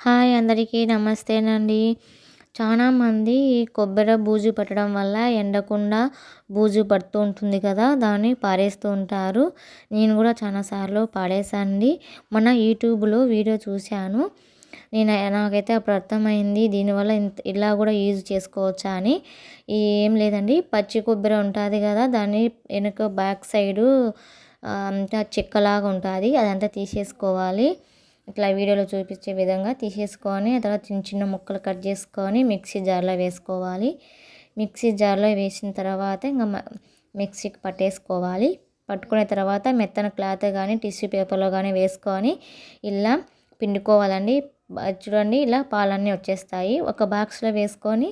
Hi అందరికీ నమస్తేనండి. చాలామంది కొబ్బరి బూజు పట్టడం వల్ల ఎండకుండా బూజు పడుతూ ఉంటుంది కదా దాన్ని పారేస్తూ ఉంటారు. నేను కూడా చాలాసార్లు పాడేశానండి మన యూట్యూబ్లో వీడియో చూశాను. నేను నాకైతే అప్పుడు అర్థమైంది దీనివల్ల ఇంత ఇలా కూడా యూజ్ చేసుకోవచ్చా అని. ఏం లేదండి పచ్చి కొబ్బరి ఉంటుంది కదా దాన్ని వెనుక బ్యాక్ సైడు అంతా చెక్కలాగా ఉంటుంది అదంతా తీసేసుకోవాలి. ఇట్లా వీడియోలో చూపించే విధంగా తీసేసుకొని తర్వాత చిన్న చిన్న ముక్కలు కట్ చేసుకొని మిక్సీ జార్లో వేసుకోవాలి. మిక్సీ జార్లో వేసిన తర్వాత ఇంకా మిక్సీకి పట్టేసుకోవాలి. పట్టుకున్న తర్వాత మెత్తన క్లాత్ కానీ టిష్యూ పేపర్లో కానీ వేసుకొని ఇలా పిండుకోవాలండి. చూడండి ఇలా పాలన్నీ వచ్చేస్తాయి. ఒక బాక్స్లో వేసుకొని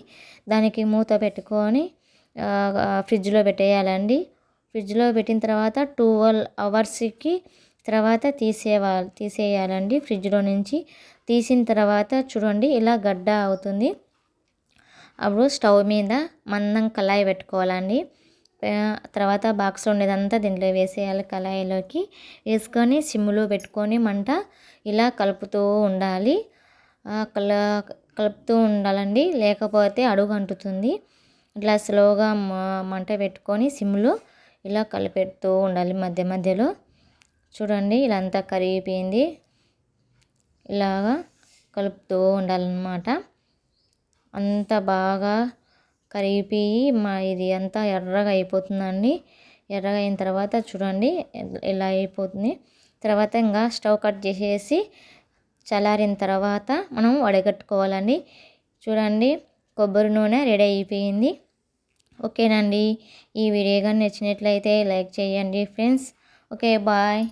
దానికి మూత పెట్టుకొని ఫ్రిడ్జ్లో పెట్టేయాలండి. ఫ్రిడ్జ్లో పెట్టిన తర్వాత ట్వెల్వ్ అవర్స్కి తర్వాత తీసేవా తీసేయాలండి ఫ్రిడ్జ్లో నుంచి. తీసిన తర్వాత చూడండి ఇలా గడ్డ అవుతుంది. అప్పుడు స్టవ్ మీద మందం కళాయి పెట్టుకోవాలండి. తర్వాత బాక్స్ ఉండేదంతా దీంట్లో వేసేయాలి కళాయిలోకి. వేసుకొని సిమ్లో పెట్టుకొని మంట ఇలా కలుపుతూ ఉండాలి. కల కలుపుతూ ఉండాలండి. లేకపోతే అడుగు అంటుతుంది. ఇట్లా స్లోగా మంట పెట్టుకొని సిమ్లో ఇలా కలిపెడుతూ ఉండాలి మధ్య మధ్యలో. చూడండి ఇలా అంతా కరిగిపోయింది. ఇలాగా కలుపుతూ ఉండాలన్నమాట. అంత బాగా కరిగిపోయి మా ఇది అంతా ఎర్రగా అయిపోతుందండి. ఎర్రగా అయిన తర్వాత చూడండి ఇలా అయిపోతుంది. తర్వాత ఇంకా స్టవ్ కట్ చేసేసి చల్లారిన తర్వాత మనం వడగట్టుకోవాలండి. చూడండి కొబ్బరి నూనె రెడీ అయిపోయింది. ఓకేనండి. ఈ వీడియో కానీ నచ్చినట్లయితే లైక్ చేయండి ఫ్రెండ్స్. Okay, bye.